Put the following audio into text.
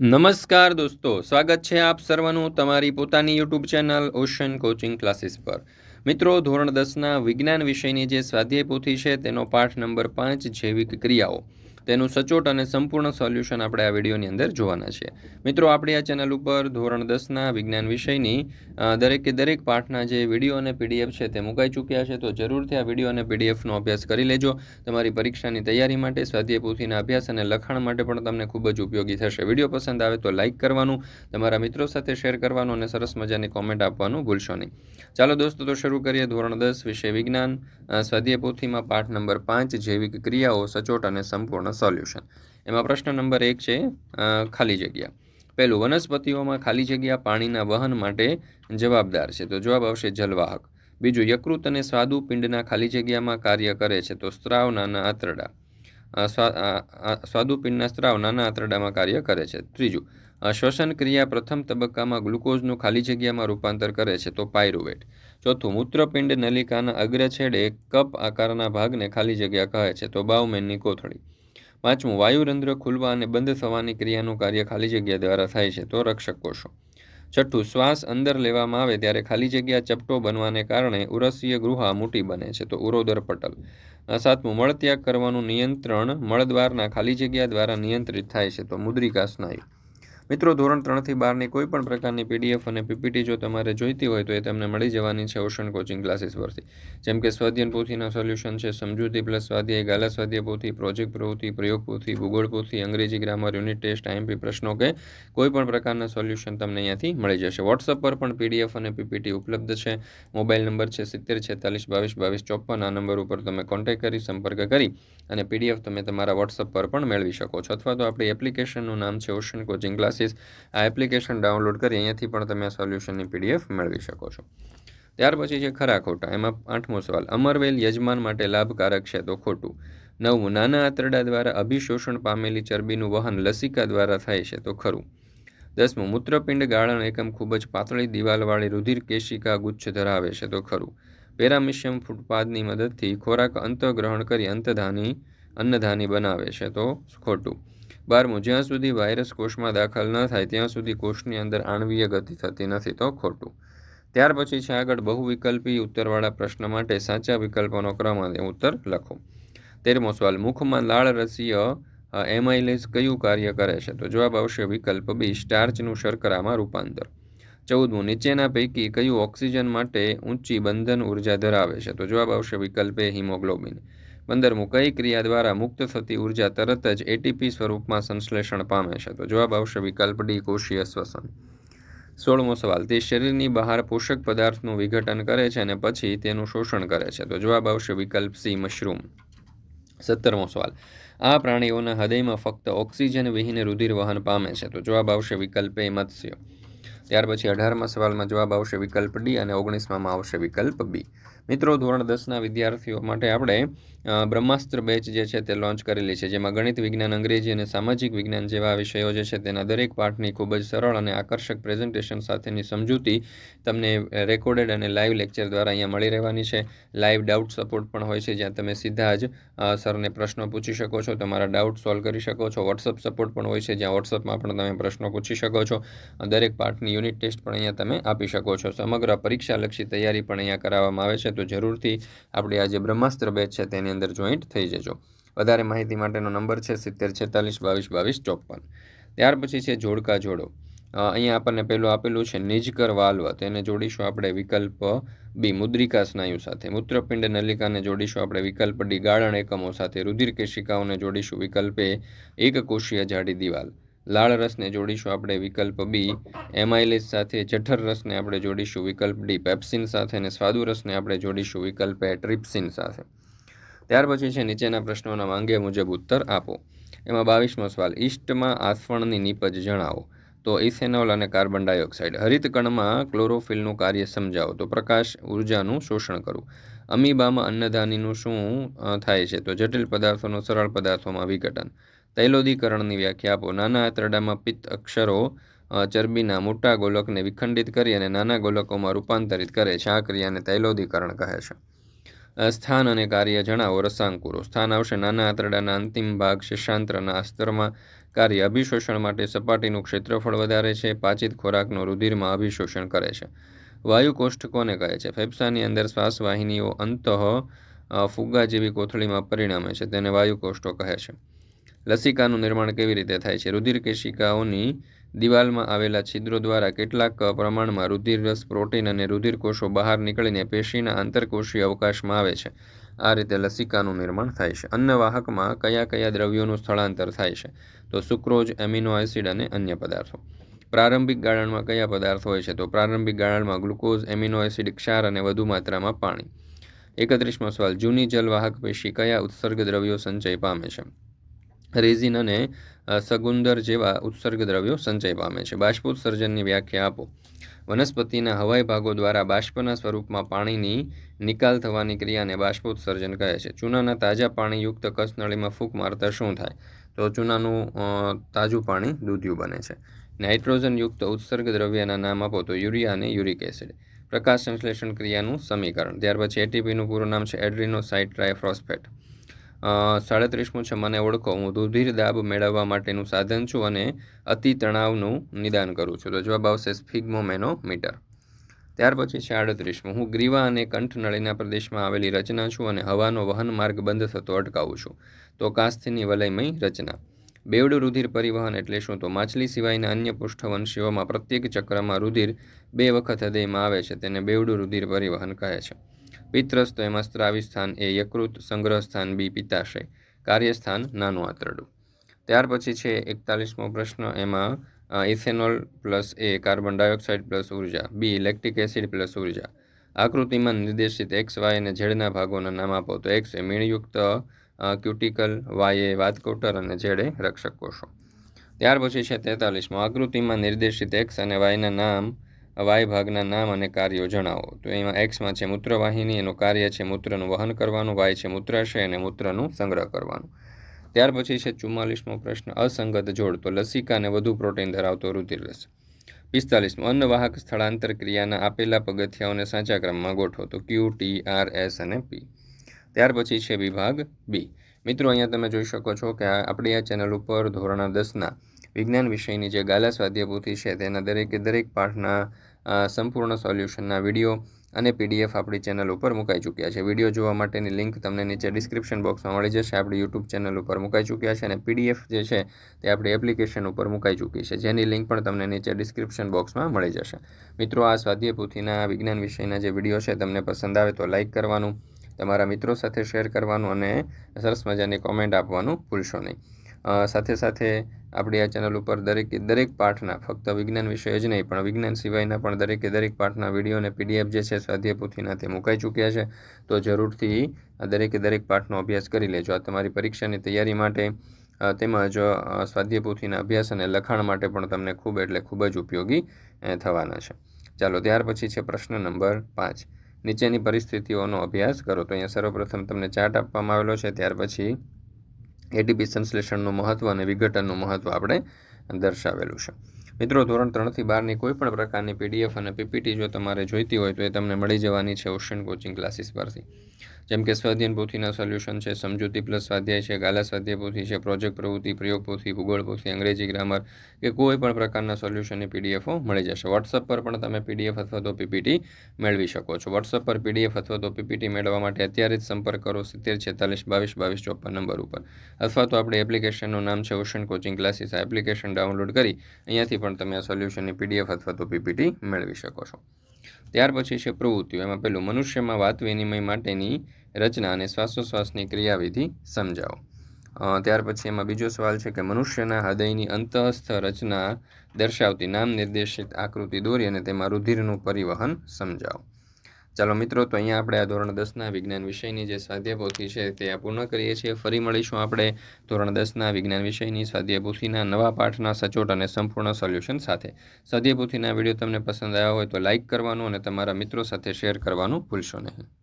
નમસ્કાર દોસ્તો, સ્વાગત છે આપ સર્વનું તમારી પોતાની YouTube channel ocean coaching classes પર. મિત્રો, ધોરણ દસના વિજ્ઞાન વિષયની જે સ્વાધ્યાય પોથી છે તેનો પાઠ નંબર પાંચ, જૈવિક ક્રિયાઓ. તેનું સચોટ અને સંપૂર્ણ સોલ્યુશન આપણે આ વિડીયોની અંદર જોવાના છે. મિત્રો, આપણી આ ચેનલ ઉપર ધોરણ દસના વિજ્ઞાન વિષયની દરેકે દરેક પાઠના જે વીડિયો અને પીડીએફ છે તે મુકાઈ ચૂક્યા છે, તો જરૂરથી આ વીડિયો અને પીડીએફનો અભ્યાસ કરી લેજો. તમારી પરીક્ષાની તૈયારી માટે, સ્વાધ્યાય પોથીના અભ્યાસ અને લખાણ માટે પણ તમને ખૂબ જ ઉપયોગી થશે. વીડિયો પસંદ આવે તો લાઇક કરવાનું, તમારા મિત્રો સાથે શેર કરવાનું અને સરસ મજાની કોમેન્ટ આપવાનું ભૂલશો નહીં. ચાલો દોસ્તો, તો શરૂ કરીએ ધોરણ દસ વિષય વિજ્ઞાન. સ્વાધ્યાય પોથીમાં પાઠ નંબર પાંચ, જૈવિક ક્રિયાઓ, સચોટ અને સંપૂર્ણ સોલ્યુશન. એમાં પ્રશ્ન નંબર એક છે ખાલી જગ્યા. પહેલું, વનસ્પતિઓમાં ખાલી જગ્યા પાણીના વહન માટે જવાબદાર છે, તો જવાબ આવશે જલવાહક. બીજું, યકૃત અને સ્વાદુ પિંડના ખાલી જગ્યામાં કાર્ય કરે છે, તો સ્ત્રાવ નાના આંતરડા. સ્વાદુપિંડના સ્ત્રાવ નાના આંતરડામાં કાર્ય કરે છે. ત્રીજું શ્વસન ક્રિયા પ્રથમ તબક્કામાં ગ્લુકોઝનું ખાલી જગ્યામાં રૂપાંતર કરે છે, તો પાયરુવેટ. ચોથું, મૂત્રપિંડ નલિકાના અગ્ર છેડે કપ આકારના ભાગને ખાલી જગ્યા કહે છે, તો બાવમેનની કોથળી. પાંચમું, વાયુરંધ્ર ખુલવા અને બંધ થવાની ક્રિયાનું કાર્ય ખાલી જગ્યા દ્વારા થાય છે, તો રક્ષક કોષો. છઠ્ઠું, શ્વાસ અંદર લેવામાં આવે ત્યારે ખાલી જગ્યા ચપટો બનવાને કારણે ઉરસીય ગૃહા મોટી બને છે, તો ઉરોદર પટલ. સાતમું, મળત્યાગ કરવાનું નિયંત્રણ, મળદ્વારના ખાલી જગ્યા દ્વારા નિયંત્રિત થાય છે, તો મુદ્રિકા સ્નાયુ. મિત્રો, ધોરણ ત્રણથી બારની કોઈ પણ પ્રકારની પીડીએફ અને પીપીટી જો તમારે જોઈતી હોય તો એ તમને મળી જવાની છે ઓશન કોચિંગ ક્લાસીસ પરથી. જેમ કે સ્વાધ્યન પોથીના સોલ્યુશન છે, સમજૂતી પ્લસ સ્વાધ્યાય, ગાલા સ્વાધ્યાય પોથી પ્રોજેક્ટ પ્રવૃત્તિ પ્રયોગ પોથી, ભૂગોળ પોથી, અંગ્રેજી ગ્રામર યુનિટ ટેસ્ટ આઈએમપી પ્રશ્નો કે કોઈ પણ પ્રકારના સોલ્યુશન તમને અહીંયાથી મળી જશે. વોટ્સઅપ પર પણ પીડીએફ અને પીપીટી ઉપલબ્ધ છે. મોબાઈલ નંબર છે સિત્તેર, છેતાલીસ, બાવીસ બાવીસ ચોપન આ નંબર ઉપર તમે કોન્ટેક્ટ કરી, સંપર્ક કરી અને પીડીએફ તમે તમારા વોટ્સઅપ પર પણ મેળવી શકો છો. અથવા તો આપણી એપ્લિકેશનનું નામ છે ઓશન કોચિંગ ક્લાસ ક્લાસીસ આ એપ્લિકેશન ડાઉનલોડ કરી અહીંયાથી પણ તમે આ સોલ્યુશનની પીડીએફ મેળવી શકો છો. ત્યાર પછી છે ખરા ખોટા, એમાં આઠમો સવાલ, અમરવેલ યજમાન માટે લાભકારક છે તો ખોટું. નવમું નાના આંતરડા દ્વારા અભિશોષણ પામેલી ચરબીનું વહન લસિકા દ્વારા થાય છે તો ખરું. દસમું, મૂત્રપિંડ ગાળણ એકમ ખૂબ જ પાતળી દિવાલવાળી રુધિર કેશિકા ગુચ્છ ધરાવે છે તો ખરું. પેરામિશિયમ ફૂટપાદની મદદથી ખોરાક અંતગ્રહણ કરી અંતધાની, અન્નધાની બનાવે છે તો ખોટું. બારમું, જ્યાં સુધી વાયરસ કોષમાં દાખલ ન થાય, ત્યાં સુધી કોષની અંદર આણવીય ગતિ થતી નથી તો ખોટું. ત્યાર પછી છે આગળ બહુવિકલ્પી ઉત્તરવાળા પ્રશ્ન માટે સાચા વિકલ્પોનો ક્રમ અને ઉત્તર લખો. તેરમો સવાલ, મુખમાં લાળ રસીય એમાઇલેસ કયું કાર્ય કરે છે? તો જવાબ આવશે વિકલ્પ બી, સ્ટાર્ચનું શર્કરામાં રૂપાંતર. ચૌદમું, નીચેના પૈકી કયું ઓક્સિજન માટે ઊંચી બંધન ઊર્જા ધરાવે છે? તો જવાબ આવશે વિકલ્પ એ, હિમોગ્લોબિન. પંદરમું કઈ ક્રિયા દ્વારા મુક્ત થતી ઊર્જા તરત જ એટીપી સ્વરૂપમાં સંશ્લેષણ પામે છે? તો જવાબ આવશે વિકલ્પ ડી, કોષીય શ્વસન. સોળમો સવાલ, તે શરીરની બહાર પોષક પદાર્થનું વિઘટન કરે છે અને પછી તેનું શોષણ કરે છે? તો જવાબ આવશે વિકલ્પ સી, મશરૂમ. સત્તરમો સવાલ, આ પ્રાણીઓના હૃદયમાં ફક્ત ઓક્સિજન વિહીને રુધિર વહન પામે છે? તો જવાબ આવશે વિકલ્પ એ, મત્સ્ય. ત્યાર પછી અઢારમા સવાલમાં જવાબ આવશે વિકલ્પ ડી અને ઓગણીસમાં આવશે વિકલ્પ બી. મિત્રો, ધોરણ દસના વિદ્યાર્થીઓ માટે આપણે બ્રહ્માસ્ત્ર બેચ જે છે તે લોન્ચ કરેલી છે, જેમાં ગણિત વિજ્ઞાન, અંગ્રેજી અને સામાજિક વિજ્ઞાન જેવા વિષયો જે છે તેના દરેક પાઠની ખૂબ જ સરળ અને આકર્ષક પ્રેઝન્ટેશન સાથેની સમજૂતી તમને રેકોર્ડેડ અને લાઈવ લેક્ચર દ્વારા અહીંયા મળી રહેવાની છે. લાઈવ ડાઉટ સપોર્ટ પણ હોય છે, જ્યાં તમે સીધા જ સરને પ્રશ્નો પૂછી શકો છો, તમારા ડાઉટ સોલ્વ કરી શકો છો. વોટ્સઅપ સપોર્ટ પણ હોય છે, જ્યાં વોટ્સઅપમાં પણ તમે પ્રશ્નો પૂછી શકો છો. દરેક પાઠની યુનિટ ટેસ્ટ પણ અહીંયા તમે આપી શકો છો. સમગ્ર પરીક્ષાલક્ષી તૈયારી પણ અહીંયા કરાવવામાં આવે છે. તો જરૂરથી આપણી આ જે બ્રહ્માસ્ત્ર બેચ છે તેની અંદર જોઈન્ટ થઈ જજો. વધારે માહિતી માટેનો નંબર છે સિત્તેર છેતાલીસ બાવીસ બાવીસ ચોપન. ત્યાર પછી છે જોડકા જોડો. અહીંયા આપણને પેલું આપેલું છે નિજકર વાલ્વ. તેને જોડીશું આપણે વિકલ્પ બી મુદ્રિકા સ્નાયુ સાથે. મૂત્રપિંડ નલિકાને જોડીશું આપણે વિકલ્પ ડી ગાળણ એકમો સાથે. રુધિર કેશિકાઓને જોડીશું વિકલ્પે એક કોષીય જાડી દિવાલ. લાળ રસને જોડીશું આપણે વિકલ્પ બી. એમાઇલિસ સાથે જઠર રસને આપણે જોડીશું વિકલ્પ ડી. પેપ્સિન સાથે અને સ્વાદુ રસને આપણે જોડીશું વિકલ્પ એ ટ્રિપ્સિન સાથે. ત્યાર પછી છે નીચેના પ્રશ્નોના માંગે મુજબ ઉત્તર આપો. એમાં બાવીસમો સવાલ, ઈસ્ટમાં આસફણની નીપજ જણાવો. તો ઇથેનોલ અને કાર્બન ડાયોક્સાઇડ. હરિતકણમાં ક્લોરોફિલનું કાર્ય સમજાવો. તો પ્રકાશ ઉર્જાનું શોષણ કરવું. અમીબામાં અન્નધાનીનું શું થાય છે? તો જટિલ પદાર્થોનું સરળ પદાર્થોમાં વિઘટન. તૈલોદીકરણની વ્યાખ્યા આપો. નાના આંતરડામાં પિત્ત અક્ષરો ચરબીના મોટા ગોલકને વિખંડિત કરી અને નાના ગોલકોમાં રૂપાંતરિત કરે છે. આ ક્રિયાને તૈલોદીકરણ કહે છે. સ્થાન અને કાર્ય જણાવો. રસાંકુરો. સ્થાન આવશે નાના આંતરડાના અંતિમ ભાગ શિષાંત્રના અસ્તરમાં. કાર્ય અભિશોષણ માટે સપાટીનું ક્ષેત્રફળ વધારે છે. પાચિત ખોરાકનું રુધિરમાં અભિશોષણ કરે છે. વાયુ કોષ્ઠ કોને કહે છે? ફેફસાની અંદર શ્વાસવાહિનીઓ અંતઃ ફુગ્ગા જેવી કોથળીમાં પરિણમે છે. તેને વાયુ કોષ્ઠો કહે છે. લસિકાનું નિર્માણ કેવી રીતે થાય છે? રુધિર કેશિકાઓની દિવાલમાં આવેલા છિદ્રો દ્વારા કેટલાક પ્રમાણમાં રુધિર રસ પ્રોટીન અને રુધિર કોષો બહાર નીકળીને પેશીના આંતરકોષીય અવકાશમાં આવે છે. આ રીતે લસિકાનું નિર્માણ થાય છે. અન્નવાહકમાં કયા કયા દ્રવ્યોનું સ્થળાંતર થાય છે? તો સુક્રોઝ, એમિનો એસિડ અને અન્ય પદાર્થો. પ્રારંભિક ગાળણમાં કયા પદાર્થો હોય છે? તો પ્રારંભિક ગાળણમાં ગ્લુકોઝ, એમિનો એસિડ, ક્ષાર અને વધુ માત્રામાં પાણી. એકત્રીસમો સવાલ, જૂની જલવાહક પેશી કયા ઉત્સર્ગ દ્રવ્યો સંચય પામે છે? રેઝિન અને સગુંદર જેવા ઉત્સર્ગ દ્રવ્યો સંચય પામે છે. બાષ્પોત્સર્જનની વ્યાખ્યા આપો. વનસ્પતિના હવાઈ ભાગો દ્વારા બાષ્પના સ્વરૂપમાં પાણીની નિકાલ થવાની ક્રિયાને બાષ્પોત્સર્જન કહે છે. ચૂનાના તાજા પાણીયુક્ત કસનળીમાં ફૂંક મારતા શું થાય? તો ચૂનાનું તાજું પાણી દૂધિયું બને છે. નાઇટ્રોજનયુક્ત ઉત્સર્ગ દ્રવ્યના નામ આપો તો યુરિયા અને યુરિક એસિડ. પ્રકાશ સંશ્લેષણ ક્રિયાનું સમીકરણ. ત્યાર પછી એટીપીનું પૂરું નામ છે એડ્રીનોસાઇટ ટ્રાયફ્રોસ્ફેટ સાડત્રીસમું છે, મને ઓળખો. હું રુધિર દાબ મેળવવા માટેનું સાધન છું અને અતિ તણાવનું નિદાન કરું છું. તો જવાબ આવશે સ્ફિગ્મોમેનોમીટર. ત્યાર પછી છે આડત્રીસમું હું ગ્રીવા અને કંઠનળીના પ્રદેશમાં આવેલી રચના છું અને હવાનો વહન માર્ગ બંધ થતો અટકાવું છું. તો કાસ્થિની વલયમય રચના. બેવડું રુધિર પરિવહન એટલે શું? તો માછલી સિવાયના અન્ય પુષ્ઠવંશીઓમાં પ્રત્યેક ચક્રમાં રુધિર બે વખત હૃદયમાં આવે છે, તેને બેવડું રુધિર પરિવહન કહે છે. પિત્રસ એમાં સ્ત્રાવી સ્થાન એ યકૃત સંગ્રહ સ્થાન બી પિત્તાશય. કાર્યસ્થાન નાનું આંતરડું. ત્યાર પછી છે એકતાલીસમો પ્રશ્ન, એમાં ઇથેનોલ પ્લસ એ કાર્બન ડાયોક્સાઇડ પ્લસ ઊર્જા, બી, લેક્ટિક એસિડ પ્લસ ઊર્જા. આકૃતિમાં નિર્દેશિત એક્સ, વાય અને ઝેડના ભાગોના નામ આપો તો એક્સ એ મીણયુક્ત ક્યુટિકલ, વાય એ વાતકોટર અને ઝેડ એ રક્ષક કોષો. ત્યાર પછી છે તેતાલીસમાં. આકૃતિમાં નિર્દેશિત એક્સ અને વાયના નામ વાય ભાગના નામ અને કાર્યો જણાવો. તો એમાં એક્સમાં છે મૂત્રવાહિની, એનું કાર્ય છે મૂત્રનું વહન કરવાનું વાય છે મૂત્રાશય અને મૂત્રનું સંગ્રહ કરવાનું. ત્યાર પછી છે ચુમ્માલીસમો પ્રશ્ન, અસંગત જોડ. તો લસિકાને વધુ પ્રોટીન ધરાવતો રુધિરરસ પિસ્તાલીસમો, અન્નવાહક સ્થળાંતર ક્રિયાના આપેલા પગથિયાઓને સાચા ક્રમમાં ગોઠવો. તો ક્યુ ટી આર એસ અને પી ત્યાર પછી છે વિભાગ બી મિત્રો, અહીંયા તમે જોઈ શકો છો કે આપણી આ ચેનલ ઉપર ધોરણ દસના વિજ્ઞાન વિષયની જે ગાલા સ્વાધ્યાયપોથી છે તેના દરેકે દરેક પાઠના સંપૂર્ણ સોલ્યુશનના વીડિયો અને પીડીએફ આપણી ચેનલ ઉપર મુકાઈ ચૂક્યા છે. વીડિયો જોવા માટેની લિંક તમને નીચે ડિસ્ક્રિપ્શન બોક્સમાં મળી જશે. આપણી યુટ્યુબ ચેનલ ઉપર મુકાઈ ચૂક્યા છે અને પીડીએફ જે છે તે આપણી એપ્લિકેશન ઉપર મુકાઈ ચૂકી છે. જેની લિંક પણ તમને નીચે ડિસ્ક્રિપ્શન બોક્સમાં મળી જશે. મિત્રો, આ સ્વાધ્યાય પોથીના વિજ્ઞાન વિષયના જે વીડિયો છે તમને પસંદ આવે તો લાઇક કરવાનું, તમારા મિત્રો સાથે શેર કરવાનું અને સરસ મજાની કોમેન્ટ આપવાનું ભૂલશો નહીં. સાથે સાથે આપણી આ ચેનલ ઉપર દરેકે દરેક પાઠના, ફક્ત વિજ્ઞાન વિષય જ નહીં, પણ વિજ્ઞાન સિવાયના પણ દરેકે દરેક પાઠના વીડિયો અને પીડીએફ જે છે સ્વાધ્યાય પોથીના તે મુકાઈ ચૂક્યા છે. તો જરૂરથી દરેકે દરેક પાઠનો અભ્યાસ કરી લેજો. આ તમારી પરીક્ષાની તૈયારી માટે તેમજ સ્વાધ્યાય પોથીના અભ્યાસ અને લખાણ માટે પણ તમને ખૂબ એટલે ખૂબ જ ઉપયોગી થવાના છે. ચાલો, ત્યાર પછી છે પ્રશ્ન નંબર પાંચ. નીચેની પરિસ્થિતિઓનો અભ્યાસ કરો. તો અહીંયા સર્વપ્રથમ તમને ચાર્ટ આપવામાં આવેલો છે. ત્યાર પછી એટીપી સંશ્લેષણનું મહત્ત્વ અને વિઘટનનું મહત્ત્વ આપણે દર્શાવેલું છે. મિત્રો, ધોરણ ત્રણથી બારની કોઈ પણ પ્રકારની પીડીએફ અને પીપીટી જો તમારે જોઈતી હોય તો એ તમને મળી જવાની છે ઓશન કોચિંગ ક્લાસીસ પરથી. જેમ કે સ્વાધ્યાયન પોથીના સોલ્યુશન છે, સમજૂતી પ્લસ સ્વાધ્યાય છે, ગાલા સ્વાધ્યાય પોથી છે પ્રોજેક્ટ પ્રવૃત્તિ, પ્રયોગ પોથી, ભૂગોળ પોથી, અંગ્રેજી ગ્રામર કે કોઈ પણ પ્રકારના સોલ્યુશનની પીડીએફો મળી જશે. વોટ્સઅપ પર પણ તમે પીડીએફ અથવા તો પીપીટી મેળવી શકો છો. વોટ્સઅપ પર પીડીએફ અથવા તો પીપીટી મેળવવા માટે અત્યારે જ સંપર્ક કરો સિત્તેર, છેતાલીસ, બાવીસ બાવીસ, ચોપન નંબર ઉપર. અથવા તો આપણી એપ્લિકેશનનું નામ છે ઓશન કોચિંગ ક્લાસીસ આ એપ્લિકેશન ડાઉનલોડ કરી અહીંયાથી પણ તમે આ સોલ્યુશનની પીડીએફ અથવા તો પીપીટી મેળવી શકો છો. ત્યાર પછી છે પ્રવૃત્તિઓ. એમાં પહેલું, મનુષ્યમાં વાત વિનિમય માટેની રચના અને શ્વાસોશ્વાસની ક્રિયાવિધિ સમજાવો. ત્યાર પછી એમાં બીજો સવાલ છે કે મનુષ્યના હૃદયની અંતઃસ્થ રચના દર્શાવતી નામ નિર્દેશિત આકૃતિ દોરી અને તેમાં રુધિરનું પરિવહન સમજાવો. ચાલો મિત્રો, તો અહીંયા આપણે આ ધોરણ દસના વિજ્ઞાન વિષયની જે સ્વાધ્યાયપોથી છે તે પૂર્ણ કરીએ છીએ. ફરી મળીશું આપણે ધોરણ દસના વિજ્ઞાન વિષયની સ્વાધ્યાયપોથીના નવા પાઠના સચોટ અને સંપૂર્ણ સોલ્યુશન સાથે. સ્વાધ્યાયપોથીના વીડિયો તમને પસંદ આવ્યા હોય તો લાઇક કરવાનું અને તમારા મિત્રો સાથે શેર કરવાનું ભૂલશો નહીં.